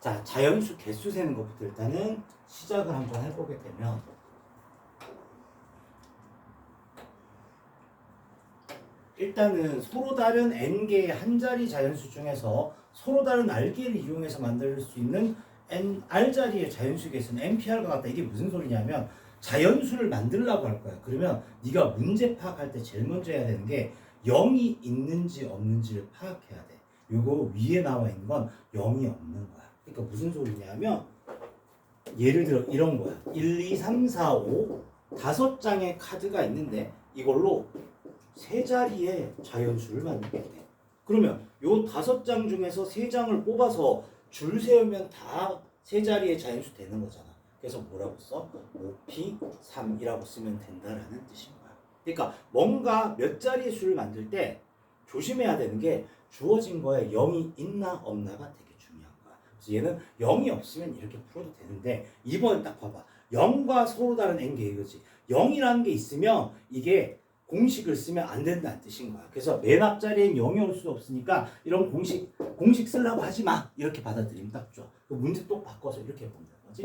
자, 자연수 개수 세는 것부터 일단은 시작을 한번 해보게 되면 일단은 서로 다른 n개의 한 자리 자연수 중에서 서로 다른 r개를 이용해서 만들 수 있는 n r 자리의 자연수 개수는 npr과 같다. 이게 무슨 소리냐면 자연수를 만들라고 할 거야. 그러면 네가 문제 파악할 때 제일 먼저 해야 되는 게 0이 있는지 없는지를 파악해야 돼. 요거 위에 나와 있는 건 0이 없는 거야. 그러니까 무슨 소리냐면 예를 들어 이런 거야. 1, 2, 3, 4, 5 다섯 장의 카드가 있는데 이걸로 세 자리의 자연수를 만들게 돼. 그러면 요 다섯 장 중에서 세 장을 뽑아서 줄 세우면 다 세 자리의 자연수 되는 거잖아. 그래서 뭐라고 써? 5p 3이라고 쓰면 된다라는 뜻인 거야. 그러니까 뭔가 몇 자리의 수를 만들 때 조심해야 되는 게 주어진 거에 0이 있나 없나가 되게. 그래서 얘는 0이 없으면 이렇게 풀어도 되는데 이번에 딱 봐봐. 0과 서로 다른 n개 이거지. 0이라는 게 있으면 이게 공식을 쓰면 안 된다는 뜻인 거야. 그래서 맨 앞자리엔 0이 올 수 없으니까 이런 공식 공식 쓰려고 하지 마. 이렇게 받아들이면 딱 좋아. 그 문제 또 바꿔서 이렇게 보면 되는 거지.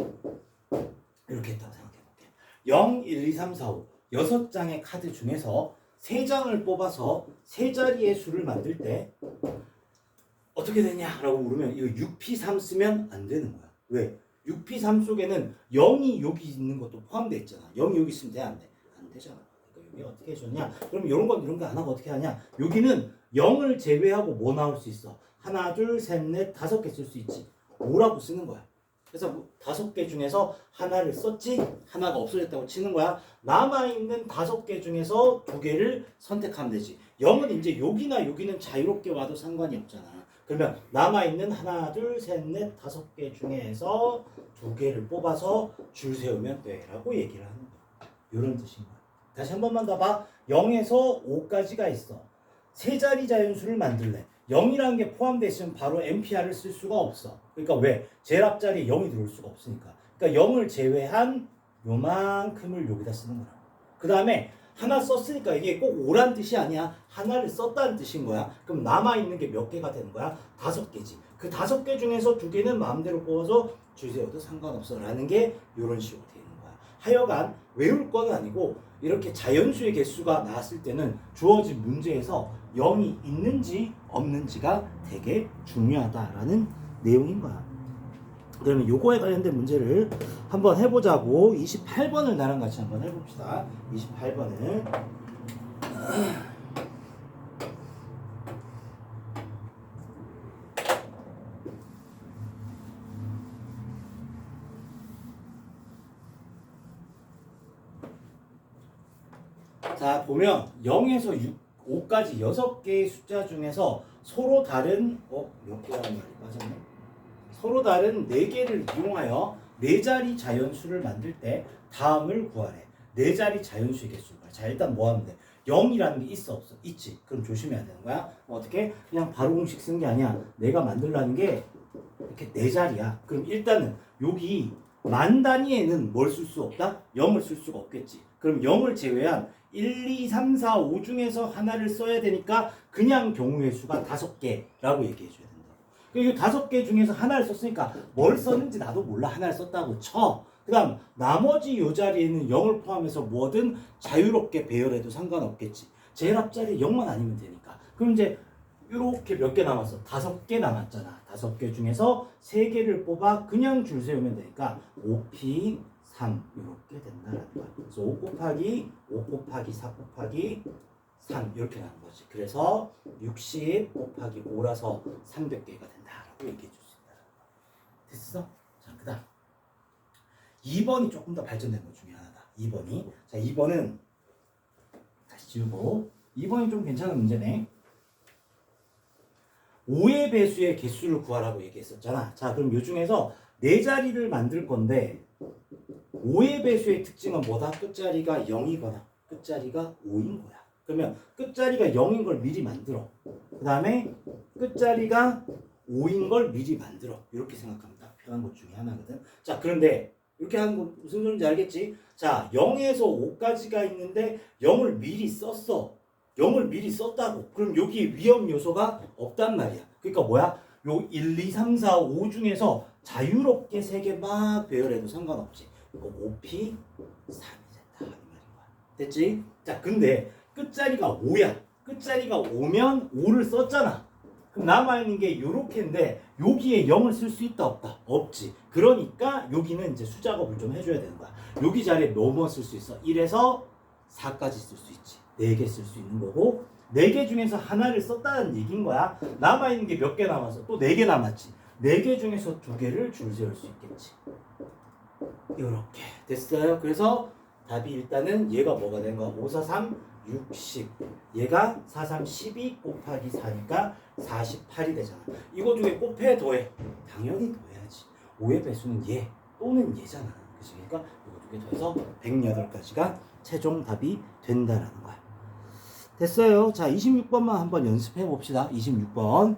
이렇게 했다고 생각해 볼게. 0, 1, 2, 3, 4, 5 여섯 장의 카드 중에서 세 장을 뽑아서 세 자리의 수를 만들 때 어떻게 되냐라고 물으면 이거 6p3 쓰면 안 되는 거야. 왜? 6p3 속에는 0이 여기 있는 것도 포함되어 있잖아. 0이 여기 있으면 돼, 안 돼? 안 되잖아. 그러니까 여기 어떻게 해줬냐? 그럼 이런 건 이런 거 안 하고 어떻게 하냐? 여기는 0을 제외하고 뭐 나올 수 있어? 하나, 둘, 셋, 넷, 다섯 개 쓸 수 있지. 5라고 쓰는 거야. 그래서 뭐 다섯 개 중에서 하나를 썼지 하나가 없어졌다고 치는 거야. 남아 있는 다섯 개 중에서 두 개를 선택하면 되지. 0은 이제 여기나 여기는 자유롭게 와도 상관이 없잖아. 그러면 남아 있는 하나, 둘, 셋, 넷, 다섯 개 중에서 두 개를 뽑아서 줄 세우면 돼 라고 얘기를 하는 거야. 이런 뜻인 거야. 다시 한 번만 더 봐. 0에서 5까지가 있어. 세 자리 자연수를 만들래. 0이라는 게 포함되어 있으면 바로 NPR을 쓸 수가 없어. 그러니까 왜? 제일 앞자리에 0이 들어올 수가 없으니까. 그러니까 0을 제외한 요만큼을 여기다 쓰는 거라. 그 다음에 하나 썼으니까 이게 꼭 오란 뜻이 아니야. 하나를 썼다는 뜻인 거야. 그럼 남아있는 게 몇 개가 되는 거야? 다섯 개지. 그 다섯 개 중에서 두 개는 마음대로 뽑아서 주세요도 상관없어. 라는 게 이런 식으로 되는 거야. 하여간 외울 건 아니고 이렇게 자연수의 개수가 나왔을 때는 주어진 문제에서 0이 있는지 없는지가 되게 중요하다라는 내용인 거야. 그러면 요거에 관련된 문제를 한번 해보자고 28번을 나랑 같이 한번 해봅시다. 28번을 자 보면 0에서 6, 5까지 6개의 숫자 중에서 서로 다른 어? 몇 개라는 말이 맞았네? 서로 다른 4개를 이용하여 4자리 자연수를 만들 때 다음을 구하래 4자리 자연수의 개수를 구하래 자 일단 뭐 하면 돼? 0이라는 게 있어 없어? 있지 그럼 조심해야 되는 거야 어떻게? 그냥 바로 공식 쓰는 게 아니야 내가 만들라는 게 이렇게 4자리야 그럼 일단은 여기 만 단위에는 뭘 쓸 수 없다? 0을 쓸 수가 없겠지 그럼 0을 제외한 1, 2, 3, 4, 5 중에서 하나를 써야 되니까 그냥 경우의 수가 다섯 개라고 얘기해 줘야 된 다. 그리고 다섯 개 중에서 하나를 썼으니까 뭘 썼는지 나도 몰라 하나를 썼다고 쳐. 그다음 나머지 요 자리에는 0을 포함해서 뭐든 자유롭게 배열해도 상관없겠지. 제일 앞자리 0만 아니면 되니까. 그럼 이제 이렇게 몇 개 남았어? 다섯 개 남았잖아. 다섯 개 중에서 세 개를 뽑아 그냥 줄 세우면 되니까 5p 3 이렇게 된다는 거야. 그래서 5 곱하기 5 곱하기 4 곱하기 3 이렇게 나는 거지. 그래서 60 곱하기 5라서 300개가 된다라고 얘기해 줄수 거야. 됐어? 자, 그다음 2번이 조금 더 발전된 것 중에 하나다. 2번이 자 2번은 다시 지우고 2번이 좀 괜찮은 문제네. 5의 배수의 개수를 구하라고 얘기했었잖아. 자, 그럼 요 중에서 네 자리를 만들 건데 5의 배수의 특징은 뭐다? 끝자리가 0이거나 끝자리가 5인 거야. 그러면 끝자리가 0인 걸 미리 만들어. 그 다음에 끝자리가 5인 걸 미리 만들어. 이렇게 생각하면 딱 필요한 것 중에 하나거든. 자, 그런데 이렇게 하는 거 무슨 소리인지 알겠지? 자, 0에서 5까지가 있는데 0을 미리 썼어. 0을 미리 썼다고. 그럼 여기 위험 요소가 없단 말이야. 그러니까 뭐야? 요 1, 2, 3, 4, 5 중에서 자유롭게 세 개 막 배열해도 상관없지. 이거 5P 3이 됐다. 이 말인 거야. 됐지? 자, 근데 끝자리가 5야. 끝자리가 5면 5를 썼잖아. 그럼 남아있는 게 요렇게인데 여기에 0을 쓸 수 있다 없다? 없지. 그러니까 여기는 이제 수작업을 좀 해줘야 되는 거야. 여기 자리에 뭐뭐 쓸수 있어? 1에서 4까지 쓸 수 있지. 4개 쓸 수 있는 거고 4개 중에서 하나를 썼다는 얘기인 거야. 남아있는 게 몇 개 남았어? 또 4개 남았지. 4개 중에서 2개를 줄 세울 수 있겠지. 이렇게 됐어요. 그래서 답이 일단은 얘가 뭐가 되는 거야? 5, 4, 3, 60. 얘가 4, 3, 12 곱하기 4니까 48이 되잖아. 이거 중에 곱해 더해. 당연히 더해야지. 5의 배수는 얘 또는 얘잖아. 그치? 그러니까 이거 두개 더해서 108가지가 최종 답이 된다라는 거야. 됐어요. 자, 26번만 한번 연습해 봅시다. 26번.